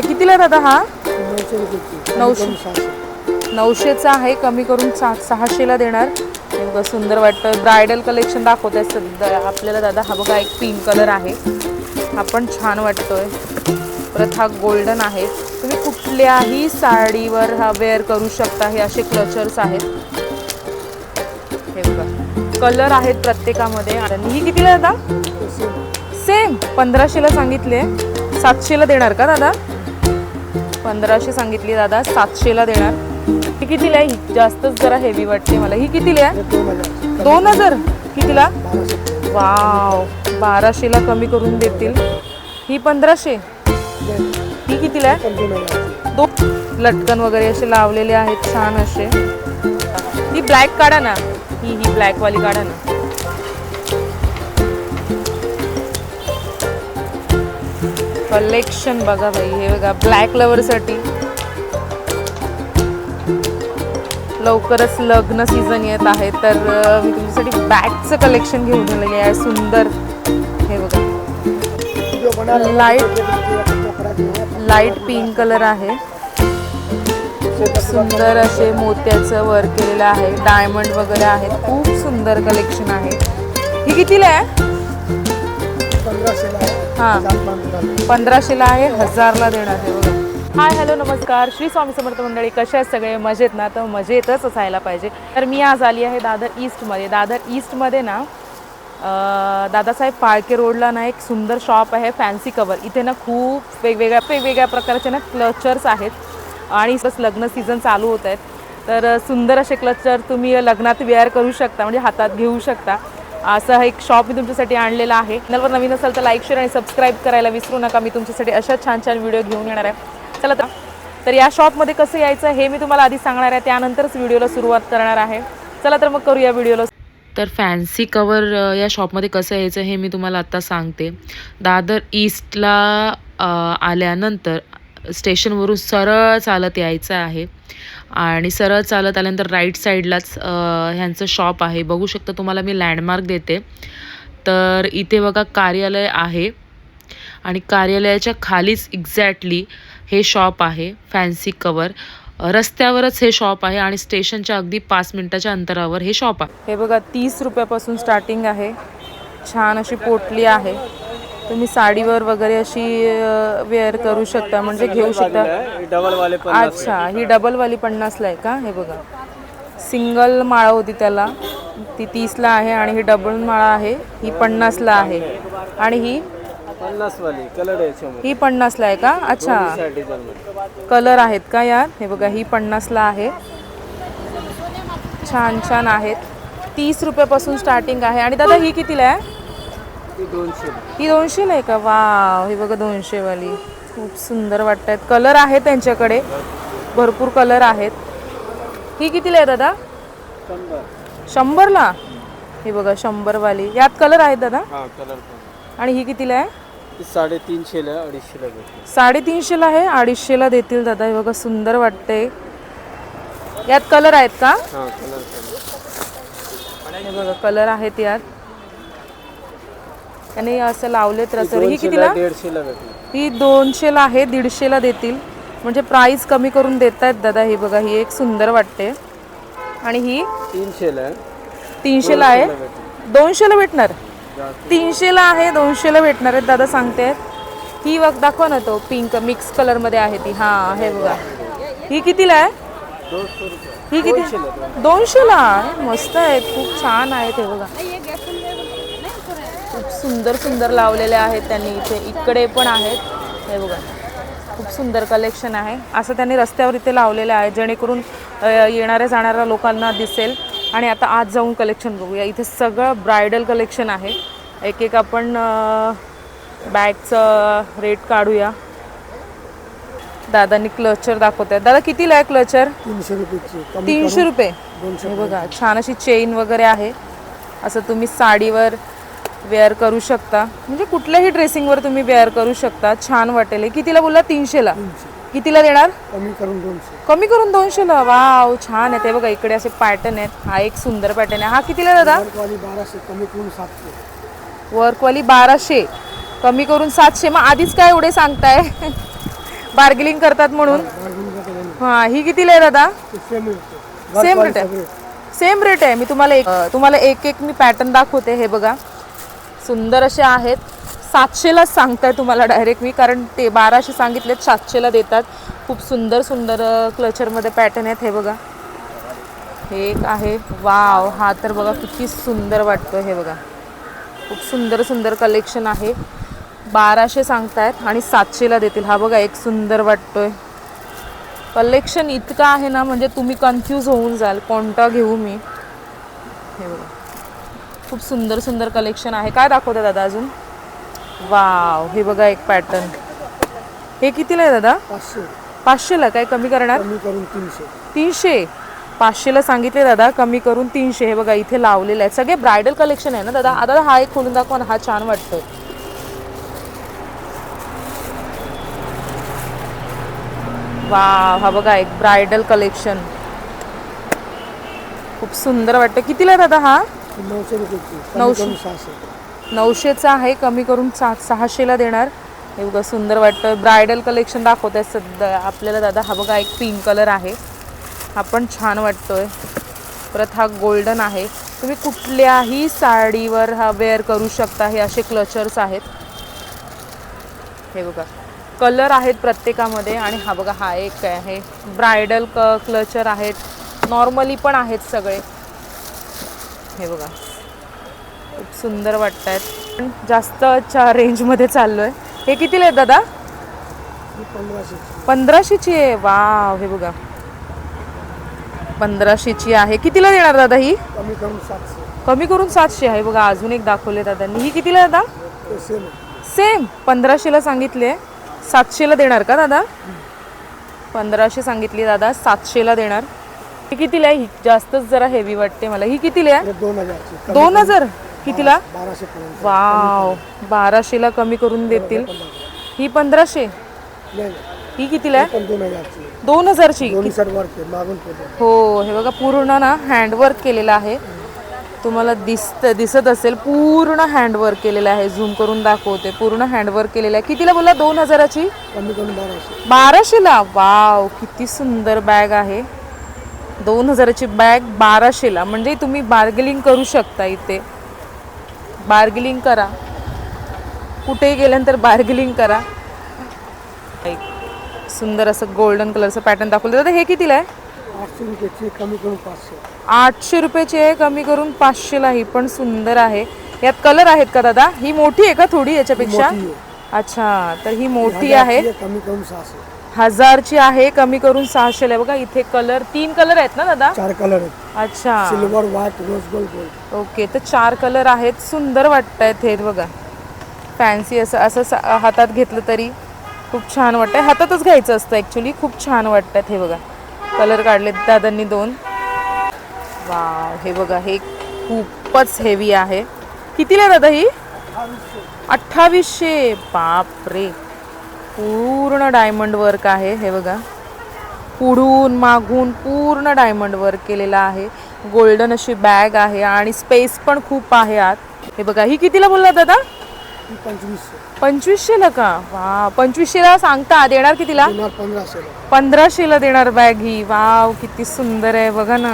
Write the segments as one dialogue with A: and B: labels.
A: कितीला आहे दादा हा?
B: नऊशे
A: नऊशेचा आहे कमी करून सा सहाशेला देणार. हे बघा सुंदर वाटतं. ब्रायडल कलेक्शन दाखवत सध्या. आपल्याला दादा हा बघा एक पिंक कलर आहे. हा पण छान वाटतोय. परत हा गोल्डन आहे. तुम्ही कुठल्याही साडीवर हा वेअर करू शकता. हे असे क्लचर्स आहेत. हे बघा. कलर आहेत प्रत्येकामध्ये. आणि ही कितीला दादा? सेम. पंधराशेला सांगितले सातशेला देणार का दादा? पंधराशे सांगितली दादा सातशेला देणार. ही कितीला आहे? ही जास्तच जरा हेवी वाटते मला. ही कितीला आहे?
B: दोन हजार.
A: कितीला? वाव. बाराशेला कमी करून देतील. ही पंधराशे. ही कितीला आहे?
B: दोन.
A: लटकन वगैरे असे लावलेले आहेत छान असे. ही ब्लॅक काढा ना. ही ही ब्लॅकवाली काढा ना. कलेक्शन बघा भाई हे बघा ब्लॅक लवरसाठी लवकरच लग्न सीझन येत आहे तर मी तुमच्यासाठी बॅगचं कलेक्शन घेऊन आलेले आहे सुंदर. हे बघा. लाइट लाइट पिंक कलर आहे. सुंदर असे मोत्याचं वर्क केलेलं आहे. डायमंड वगैरे आहे खूप सुंदर कलेक्शन आहे. ही कितीला आहे. हां. पंधराशेला आहे हजारला देणार आहे. बघा हाय हॅलो नमस्कार. श्री स्वामी समर्थ मंडळी कशा आहेत सगळे? मजेत ना? तर मजेतच असायला पाहिजे. तर मी आज आली आहे दादर ईस्टमध्ये. दादर ईस्टमध्ये ना दादासाहेब फाळके रोडला ना एक सुंदर शॉप आहे फॅन्सी कवर इथे ना खूप वेगवेगळ्या वेगवेगळ्या प्रकारचे ना क्लचर्स आहेत. आणि बस लग्न सीझन चालू होत आहेत. तर सुंदर असे क्लचर तुम्ही लग्नात वेअर करू शकता म्हणजे हातात घेऊ शकता. असं एक शॉप मी तुमच्यासाठी आणलेला आहे. चॅनलवर नवीन असाल तर लाईक शेअर आणि सबस्क्राईब करायला विसरू नका. मी तुमच्यासाठी अशा छान छान व्हिडिओ घेऊन येणार आहे. चला तर तर या शॉपमध्ये कसं यायचं हे मी तुम्हाला आधी सांगणार आहे. त्यानंतरच व्हिडिओला सुरुवात करणार आहे. चला तर मग करूया व्हिडिओला तर फॅन्सी कवर या शॉपमध्ये कसं यायचं हे मी तुम्हाला आत्ता सांगते. दादर ईस्टला आल्यानंतर स्टेशनवरून सरळ चालत यायचं आहे. आणि सरळ चालत आल्यानंतर राईट साईडलाच ह्यांचं शॉप आहे. बघू शकता तुम्हाला मी लँडमार्क देते. तर इथे बघा कार्यालय आहे. आणि कार्यालयाच्या खालीच एक्झॅक्टली हे शॉप आहे. फॅन्सी कवर रस्त्यावरच हे शॉप आहे आणि स्टेशनच्या अगदी पाच मिनिटाच्या अंतरावर हे शॉप आहे. हे बघा तीस रुपयापासून स्टार्टिंग आहे. छान अशी पोटली आहे. तुम्ही साडीवर वगैरे अशी वेअर करू शकता म्हणजे घेऊ शकता.
C: डबल वाले पण
A: अच्छा ही डबलवाली पन्नासला आहे का? हे बघा. सिंगल माळा होती त्याला. ती तीसला आहे आणि ही डबल माळा आहे. ही पन्नासला आहे. आणि ही?
C: कलर
A: ही पन्नासला आहे का? अच्छा. कलर आहेत का यार? हे बघा ही पन्नासला आहे. छान छान आहेत. तीस रुपयापासून स्टार्टिंग आहे. आणि दादा ही कितीला आहे? ही दोनशेला आहे का? वाव हे बघा दोनशेवाली. खूप सुंदर वाटत आहेत कलर आहेत त्यांच्याकडे. भरपूर कलर आहेत. ही कितीला आहे दादा?
C: शंभर.
A: शंभरला? हे बघा शंभरवाली. यात कलर आहेत दादा? आणि ही कितीला आहे?
C: साडेतीनशेला अडीचशेला
A: साडेतीनशेला आहे अडीचशेला देतील दादा. हे बघा सुंदर वाटते यात कलर आहेत का?
C: कलर
A: बघा कलर आहेत यात. त्याने असं लावलेत रसोरी ही कितीला?
C: दीडशेला
A: ही दोनशेला आहे दीडशेला देतील. म्हणजे प्राईस कमी करून देत आहेत दादा ही बघा ही एक सुंदर वाटते. आणि ही?
C: तीनशेला. आहे
A: तीनशेला आहे? दोनशेला भेटणार. तीनशेला आहे दोनशेला भेटणार आहेत दादा सांगते ही बघ दाखवा ना तो पिंक मिक्स कलरमध्ये आहे ती. हां हे बघा. ही कितीला आहे?
C: दोनशे
A: ही किती? दोनशेला मस्त आहे खूप छान आहेत हे बघा. सुंदर सुंदर लावलेले आहेत त्यांनी इथे. इकडे पण आहेत. हे बघा. खूप सुंदर कलेक्शन आहे. असं त्यांनी रस्त्यावर इथे लावलेलं आहे जेणेकरून येणाऱ्या जाणाऱ्या लोकांना दिसेल. आणि आता आज जाऊन कलेक्शन बघूया. इथे सगळं ब्रायडल कलेक्शन आहे. एक एक आपण बॅगचं रेट काढूया. दादांनी क्लचर दाखवत आहेत दादा कितीला आहे क्लचर
B: तीनशे रुपयाची. कमी
A: तीनशे रुपये. बघा छान अशी चेन वगैरे आहे. असं तुम्ही साडीवर वेअर करू शकता. म्हणजे कुठल्याही ड्रेसिंगवर तुम्ही वेअर करू शकता. छान वाटेल. कितीला बोलला? तीनशेला. कितीला देणार?
B: कमी करून दोनशे.
A: कमी करून दोनशेला? वाव छान आहे. ते बघा इकडे असे पॅटर्न आहेत. हा एक सुंदर पॅटर्न आहे. हा कितीला दादा?
B: वर्कवाली बाराशे कमी करून सातशे.
A: वर्कवाली बाराशे. कमी करून सातशे. मग आधीच काय एवढे सांगताय? बार्गेनिंग करतात म्हणून. हा ही कितीला आहे दादा?
B: ते सेम रेट
A: सेम रेट आहे. सेम रेट आहे. मी तुम्हाला एक तुम्हाला एक एक मी पॅटर्न दाखवते. हे बघा. सुंदर असे आहेत. सातशेलाच सांगताय तुम्हाला डायरेक्ट मी कारण ते बाराशे सांगितलेत सातशेला देतात. खूप सुंदर सुंदर क्लचरमध्ये पॅटर्न आहेत हे बघा. हे एक आहे. वाव हा तर बघा किती सुंदर वाटतो हे बघा. खूप सुंदर सुंदर कलेक्शन आहे. बाराशे सांगतायत आणि सातशेला देतील. हा बघा एक सुंदर वाटतोय. कलेक्शन इतकं आहे ना म्हणजे तुम्ही कन्फ्यूज होऊन जाल. कोणता घेऊ मी? हे बघा. खूप सुंदर सुंदर कलेक्शन आहे. काय दाखवतं दादा अजून? वाव हे बघा एक पॅटर्न हे कितीला आहे दादा?
B: पाचशे.
A: पाचशेला काय? कमी करणार?
B: कमी करून तीनशे.
A: तीनशे? पाचशेला सांगितले दादा कमी करून तीनशे. हे बघा इथे लावलेले आहेत सगळे ब्रायडल कलेक्शन आहे ना दादा? आता हा एक खोलून दाखवा हा छान वाटतोय. वा हा बघा एक ब्रायडल कलेक्शन खूप सुंदर वाटतं कितीला आहे दादा हा?
B: नऊशे रुपयाची
A: नऊशे.
B: सहाशे.
A: नऊशेचा आहे कमी करून सात सहाशेला देणार. हे बघा सुंदर वाटतं. ब्रायडल कलेक्शन दाखवत आहे सध्या. आपल्याला दादा हा बघा एक पिंक कलर आहे. हा पण छान वाटतोय. परत हा गोल्डन आहे. तुम्ही कुठल्याही साडीवर हा वेअर करू शकता. हे असे क्लचर्स आहेत. हे बघा कलर आहेत प्रत्येकामध्ये. आणि हा बघा हा एक आहे. ब्रायडल क क्लचर आहेत. नॉर्मली पण आहेत सगळे. हे बघा. खूप सुंदर वाटत आहेत पण जास्तच्या रेंजमध्ये चाललो आहे हे कितीला आहेत दादा?
B: पंधराशेची
A: आहे. वाव हे बघा. पंधराशेची आहे. कितीला देणार दादा ही?
B: कमी करून सातशे.
A: कमी करून सातशे आहे. बघा अजून एक दाखवले दादांनी. ही कितीला दादा?
B: सेम.
A: पंधराशेला सांगितले सातशेला देणार का दादा? पंधराशे सांगितली दादा. सातशेला देणार. ही कितीला आहे ही जास्तच जरा हेवी वाटते मला. ही कितीला आहे
B: दोन हजारची कमी
A: दोन हजार? कितीला?
B: बाराशे पर्यंत
A: वाव. बाराशेला कमी करून देतील. ही पंधराशे?
B: नाही नाही.
A: ही कितीला आहे
B: पण दोन हजारची.
A: दोन हजारची.
B: दोन्ही मागून पुढे.
A: हो हे बघा पूर्ण ना हँडवर्क केलेलं आहे. तुम्हाला दिसत दिसत असेल पूर्ण हँडवर्क केलेलं आहे. झूम करून दाखवते. पूर्ण हँडवर्क केलेलं आहे. कितीला बोला दोन हजाराची?
B: कमी करून बाराशे.
A: बाराशेला? वाव किती सुंदर बॅग आहे. दोन हजाराची बॅग बाराशेला. म्हणजे तुम्ही बार्गेनिंग करू शकता इथे. बार्गेनिंग करा. कुठेही गेल्यानंतर बार्गेनिंग करा. एक सुंदर असं गोल्डन कलरचं पॅटर्न दाखवलं दादा हे कितीला आहे?
B: आठशे रुपयाची कमी करून पाचशे.
A: आठशे रुपयाची आहे कमी करून पाचशेला. ही पण सुंदर आहे. यात कलर आहेत का दादा? ही मोठी आहे का थोडी याच्यापेक्षा. अच्छा तर ही मोठी आहे
B: कमी करून सहाशे.
A: हजारची आहे कमी करून सहाशेला आहे. बघा इथे कलर तीन कलर आहेत ना दादा?
B: चार कलर आहेत.
A: अच्छा.
B: Silver white rose gold gold
A: okay तर चार कलर आहेत. सुंदर वाटत आहेत हे बघा. फॅन्सी असं असं सा- हातात घेतलं तरी खूप छान वाटतंय. हातातच घ्यायचं असतं ॲक्च्युली खूप छान वाटतात हे बघा. कलर काढलेत दादांनी दोन. वाव हे बघा हे खूपच हेवी आहे. कितीला आहे दादा ही? अठ्ठावीसशे. बापरे. पूर्ण डायमंड वर्क आहे. हे बघा. पुढून मागून पूर्ण डायमंड वर्क केलेला आहे. गोल्डन अशी बॅग आहे आणि स्पेस पण खूप आहे आत. हे बघा ही कितीला बोलला दादा?
B: पंचवीसशे
A: पंचवीसशेला का? वा पंचवीसशेला सांगता देणार कितीला?
B: पंधराशेला.
A: देणार बॅग ही. वाव किती सुंदर आहे. बघा ना.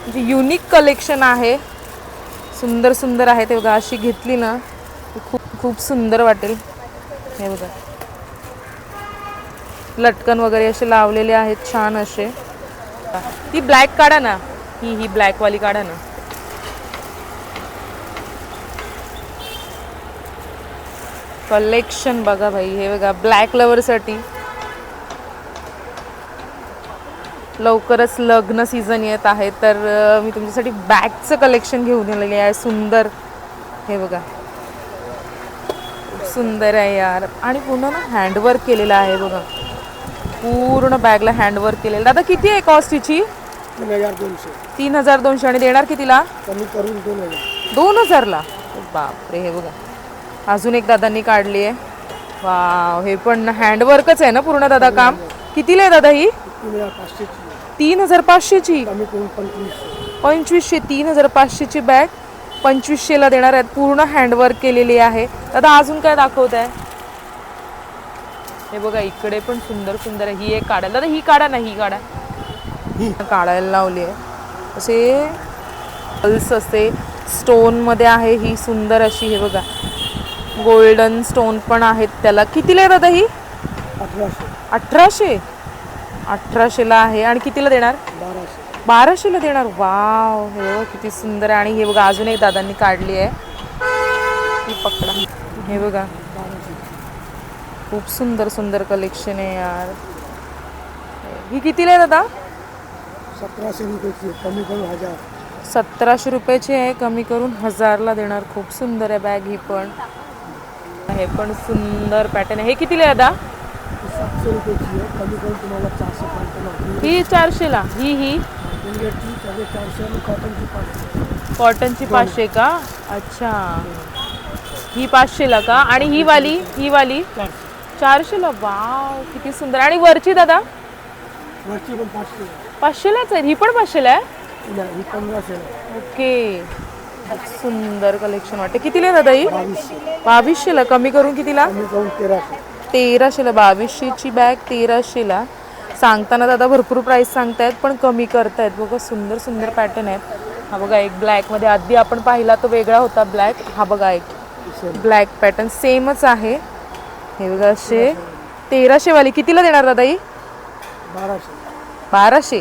A: म्हणजे युनिक कलेक्शन आहे. सुंदर सुंदर आहे. ते बघा अशी घेतली ना खूप खूप सुंदर वाटेल. हे बघा. लटकन वगैरे असे लावलेले आहेत छान असे. ती ब्लॅक काढा ना. ही ही ब्लॅकवाली काढा ना. कलेक्शन बघा भाई हे बघा ब्लॅक लवरसाठी लवकरच लग्न सीझन येत आहे तर मी तुमच्यासाठी बॅगचं कलेक्शन घेऊन आलेले आहे. सुंदर. हे बघा. सुंदर आहे यार. आणि पूर्ण ना हँडवर्क केलेलं आहे बघा. पूर्ण बॅगला हँडवर्क केलेलं. दादा किती आहे कॉस्ट हिची?
B: तीन हजार दोनशे.
A: तीन हजार दोनशे आणि देणार कितीला?
B: कमी करून दोन हजार.
A: दोन हजारला? बापरे हे बघा. अजून एक दादांनी काढली आहे. वाव हे पण हँडवर्कच आहे ना पूर्ण दादा काम? कितीला आहे दादा ही?
B: तीन हजार पाचशेची पंचवीसशे.
A: तीन हजार पाचशेची बॅग पंचवीसशेला देणार आहेत. पूर्ण हँडवर्क केलेली आहे. दादा अजून काय दाखवत आहे हे बघा इकडे पण सुंदर सुंदर आहे. ही एक काढा. दादा ही काढा ना ही काढा. काढायला लावली आहे. असे पल्स असे स्टोनमध्ये आहे ही सुंदर अशी हे बघा. गोल्डन स्टोन पण आहेत त्याला. कितीला आहे दादा ही?
B: अठराशे.
A: अठराशे? अठराशेला आहे. आणि कितीला देणार?
B: बाराशे.
A: बाराशेला देणार. वाव हे किती सुंदर आहे. आणि हे बघा अजून एक दादांनी काढली आहे. ही पकडा. हे बघा. खूप सुंदर सुंदर कलेक्शन आहे यार. ही कितीला आहे दादा
B: सतराशे रुपयाची कमी करून हजार.
A: सतराशे रुपयाची आहे कमी करून हजारला देणार. खूप सुंदर आहे बॅग ही पण. हे पण सुंदर पॅटर्न आहे. हे कितीला आहे दादा
B: ही सातशे रुपयाची आहे कमी करून तुम्हाला चारशे
A: ही चारशेला? ही ही?
B: सगळे चारशे आणि कॉटनची पाचशे.
A: कॉटनची पाचशे का? अच्छा. ही पाचशेला का? आणि ही वाली? ही वाली? चारशेला? वाव किती सुंदर. आणि वरची दादा?
B: वरची पण पाचशे.
A: पाचशेलाच आहे. ही पण पाचशेला आहे?
B: नाही ही.
A: ओके. सुंदर कलेक्शन वाटते. कितीला आहे दादा ही?
B: बावीसशे.
A: बावीसशेला. कमी करून कितीला?
B: कमी करून तेराशे.
A: तेराशेला. बावीसशेची बॅग तेराशेला. सांगताना दादा भरपूर प्राईस सांगतायत पण कमी करतायत. बघा सुंदर सुंदर पॅटर्न आहेत. हा बघा एक ब्लॅकमध्ये आधी आपण पाहिला तो वेगळा होता ब्लॅक हा बघा एक ब्लॅक पॅटर्न सेमच आहे. हे बघा असे. तेराशेवाली कितीला देणार दादा ही?
B: बाराशे.
A: बाराशे.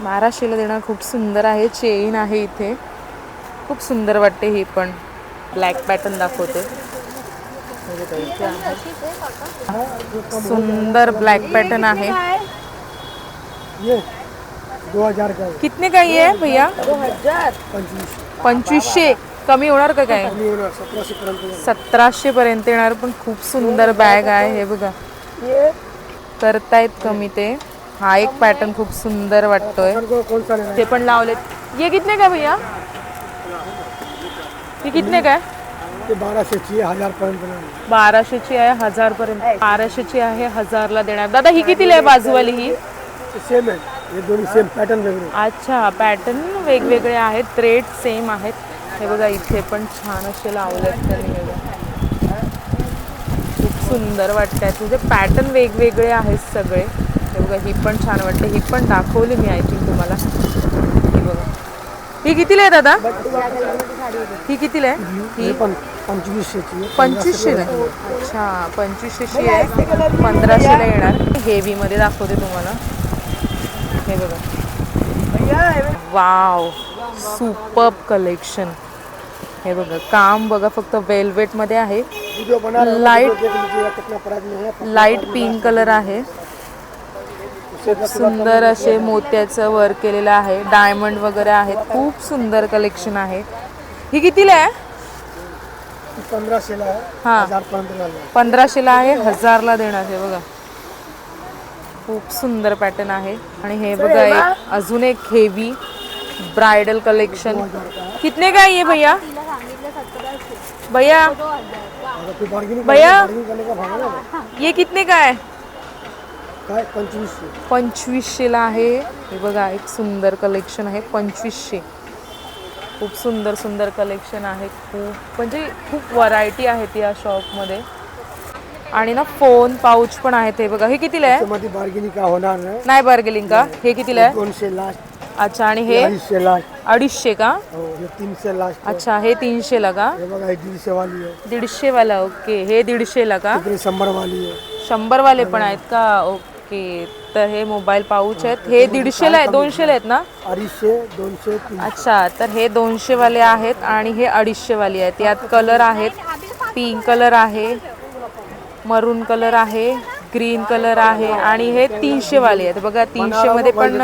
A: बाराशेला देणार. खूप सुंदर आहे. चेन आहे इथे. खूप सुंदर वाटते ही पण. ब्लॅक पॅटर्न दाखवते. हे. सुंदर ब्लॅक पॅटर्न आहे.
B: ये दो हजार का है.
A: कितने का ये है भैया?
B: पंचवीस.
A: पंचवीसशे. कमी होणार का काय?
B: कमी होणार सतराशे पर्यंत जाईल.
A: सतराशे पर्यंत येणार पण खूप सुंदर बॅग आहे हे बघा. करतायत कमी ते. हा एक पॅटर्न खूप सुंदर वाटतोय. ते पण लावलेत. ये कितने का भैया? ये कितने का है
B: ये बाराशे ची आहे, हजार पर्यंत
A: बाराशेची आहे हजार पर्यंत. बाराशेची आहे हजारला देणार. दादा ही कितीला आहे बाजूवाली ही?
B: सेम आहे. हे दोन्ही सेम पॅटर्न वेगळे
A: अच्छा पॅटर्न वेगवेगळे आहेत. रेट सेम आहेत. हे बघा इथे पण छान असे लावलेत त्यांनी. हे बघा. खूप सुंदर वाटत आहेत म्हणजे पॅटर्न वेगवेगळे आहेत सगळे. हे बघा ही पण छान वाटते ही पण दाखवली मी आय थिंक तुम्हाला. ही बघा. ही कितीला आहे दादा? ही कितीला आहे?
B: हे पंचवीसशेची आहे.
A: पंचवीसशेला. अच्छा पंचवीसशेची आहे. पंधराशेला येणार. हेवीमध्ये दाखवते तुम्हाला. हे बघा. वाव सुपर कलेक्शन हे बघा काम बघा फक्त वेल्वेटमध्ये आहे.
B: है
A: लाइट पिंक कलर आहे
B: दस
A: सुंदर असे मोत्याचं वर्क केलेलं आहे. डायमंड वगैरे आहेत. खूप सुंदर कलेक्शन आहे. ही कितीला आहे?
B: पंधराशेला आहे.
A: हा. पंधराशेला आहे. हजारला देणार हे बघा. खूप सुंदर पॅटर्न आहे. आणि हे बघा एक अजून एक हेवी ब्राइडल कलेक्शन. कितने का है ये भैया? भैया?
B: बार्गेनिंग
A: भैया?
B: बार्गेनिंग
A: ये कितने का है?
B: काय पंचवीसशे
A: पंचवीसशेला आहे. हे बघा एक सुंदर कलेक्शन आहे पंचवीसशे. खूप सुंदर सुंदर कलेक्शन आहे खूप. म्हणजे खूप व्हरायटी आहेत या शॉपमध्ये आणि ना फोन पाऊच पण आहेत हे बघा. हे कितीला आहे?
B: बार्गेनिंग का होणार नाही?
A: नाही बार्गेलिंग का? हे कितीला आहे?
B: दोनशे लास्ट
A: अच्छा आणि हे?
B: अडीचशे लास्ट
A: अडीचशे का?
B: हो हे तीनशे लास्ट
A: अच्छा हे तीनशेला का
B: हे बघा हे दीडशे वाली आहे.
A: दीडशेवाला ओके. हे दीडशेला का
B: इकडे शंभर वाली आहे.
A: शंभरवाले पण आहेत का? ओके. तर हे मोबाईल पाऊच आहेत. हे दीडशेला आहे? दोनशेला आहेत ना?
B: अडीचशे दोनशे
A: अच्छा तर हे दोनशेवाले आहेत आणि हे अडीचशेवाले आहेत. यात कलर आहेत. पिंक कलर आहे. मरून कलर आहे. ग्रीन कलर आहे आणि हे तीनशेवाले आहेत. बघा तीनशेमध्ये पण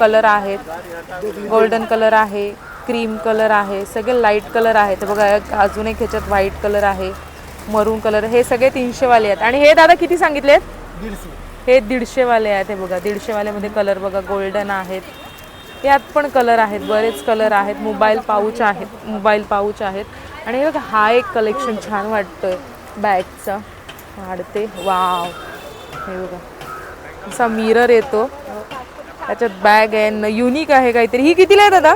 A: कलर आहेत. गोल्डन कलर आहे क्रीम कलर आहे सगळे लाइट कलर आहेत. बघा अजून एक ह्याच्यात व्हाईट कलर आहे मरून कलर हे सगळे तीनशेवाले आहेत. आणि हे दादा किती सांगितलेत?
B: दीडशे.
A: हे दीडशेवाले आहेत. हे बघा दीडशेवाल्यामध्ये कलर बघा गोल्डन आहेत. यात पण कलर आहेत बरेच कलर आहेत. मोबाईल पाऊच आहेत मोबाईल पाऊच आहेत. आणि हे बघा हा एक कलेक्शन छान वाटतोय. बॅगचा वाढते. वाव हे बघा. असा मिरर येतो. त्याच्यात बॅग आहे युनिक आहे काहीतरी. ही कितीला आहे दादा?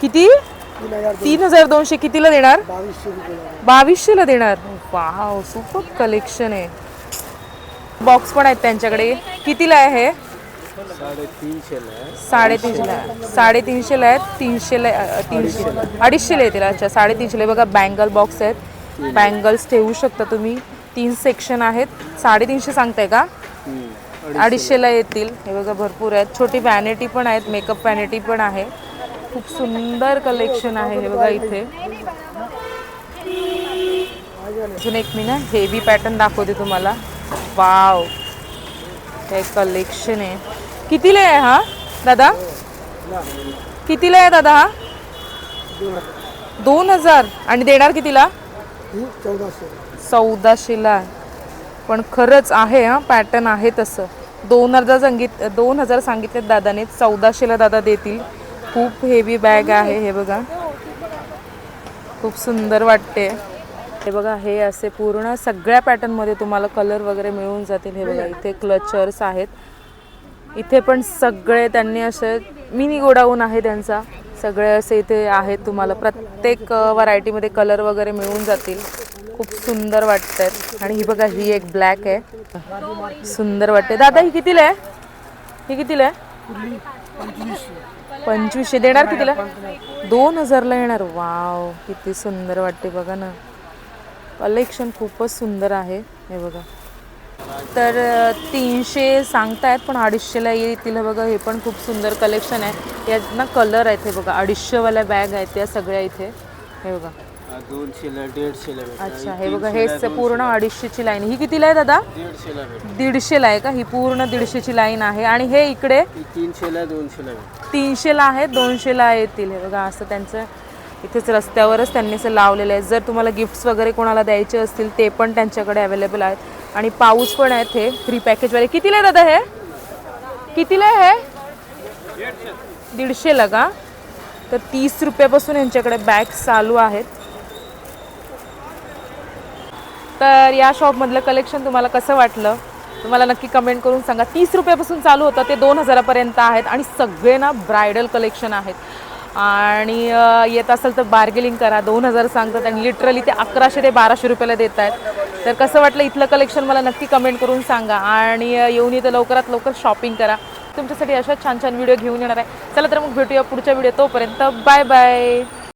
A: किती?
B: तीन हजार
A: दोनशे. कितीला देणार?
B: बावीसशे
A: बावीसशेला देणार. वाव सुपर कलेक्शन आहे. बॉक्स पण आहेत त्यांच्याकडे. कितीला आहे हे?
C: साडेतीनशेला
A: साडेतीनशेला आहे. साडेतीनशेला आहेत. तीनशेला तीनशे अडीचशेला येतील. अच्छा साडेतीनशेला. बघा बँगल बॉक्स आहेत. बँगल्स ठेवू शकता तुम्ही. तीन सेक्शन आहेत. साडेतीनशे सांगताय का. अडीचशेला येतील. हे बघा भरपूर आहेत. छोटी व्हॅनिटी पण आहेत मेकअप व्हॅनिटी पण आहे. खूप सुंदर कलेक्शन आहे हे बघा इथे. अजून एक मी ना हेवी पॅटर्न दाखवते तुम्हाला. वाव हे कलेक्शन आहे. कितीला आहे हा दादा? कितीला आहे दादा हा? दोन हजार. आणि देणार कितीला?
B: चौदाशे.
A: चौदाशेला आहे. पण खरंच आहे हा पॅटर्न आहे तसं. दोन हजार सांगित दोन हजार सांगितलेत दादाने चौदाशेला दादा देतील. खूप हेवी बॅग आहे हे बघा. खूप सुंदर वाटते. हे बघा हे असे पूर्ण सगळ्या पॅटर्नमध्ये तुम्हाला कलर वगैरे मिळून जातील हे बघा. इथे क्लचर्स आहेत. इथे पण सगळे त्यांनी असे मिनी गोडाऊन आहे त्यांचा. सगळे असे इथे आहेत तुम्हाला. प्रत्येक व्हरायटीमध्ये कलर वगैरे मिळून जातील. खूप सुंदर वाटतात आणि ही बघा ही एक ब्लॅक आहे. सुंदर वाटते दादा ही कितीला आहे? ही कितीला आहे? पंचवीसशे. देणार कितीला? दोन हजारला येणार. वाव किती सुंदर वाटते बघा ना. कलेक्शन खूपच सुंदर आहे. हे बघा. तर तीनशे सांगतायत पण अडीचशेला येतील बघा. हे पण खूप सुंदर कलेक्शन आहे. यात ना कलर आहेत हे बघा. अडीचशेवाल्या बॅग आहेत त्या सगळ्या इथे. हे बघा.
C: दोनशेला दीडशेला
A: अच्छा हे बघा हे स- पूर्ण अडीचशेची लाईन ही कितीला आहे दादा?
C: दीडशेला
A: आहे का? ही पूर्ण दीडशेची लाईन आहे. आणि हे इकडे?
C: तीनशेला दोनशेला
A: तीनशेला आहे दोनशेला येतील. हे बघा असं त्यांचं इथेच रस्त्यावरच त्यांनी असं लावलेलं आहे. जर तुम्हाला गिफ्ट्स वगैरे कोणाला द्यायचे असतील ते पण त्यांच्याकडे अवेलेबल आहेत. आणि पाऊस पण आहेत हे फ्री पॅकेजवाले कितीला आहे दादा हे? कितीला आहे हे? दीडशेला का? तर तीस रुपयापासून यांच्याकडे बॅग चालू आहेत. तर या शॉपमधलं कलेक्शन तुम्हाला कसं वाटलं? तुम्हाला नक्की कमेंट करून सांगा. तीस रुपयापासून चालू होतं ते दोन हजारापर्यंत आहेत आणि सगळे ना ब्रायडल कलेक्शन आहेत. आणि येत असेल तर बार्गेलिंग करा. दोन हजार सांगतात आणि लिटरली ते अकराशे ते बाराशे रुपयाला देत आहेत. तर कसं वाटलं इथलं कलेक्शन मला नक्की कमेंट करून सांगा. आणि येऊन इथं लवकरात लवकर शॉपिंग करा. तुमच्यासाठी अशा छान छान व्हिडिओ घेऊन येणार आहे. चला तर मग भेटूया पुढच्या व्हिडिओ तोपर्यंत. Bye bye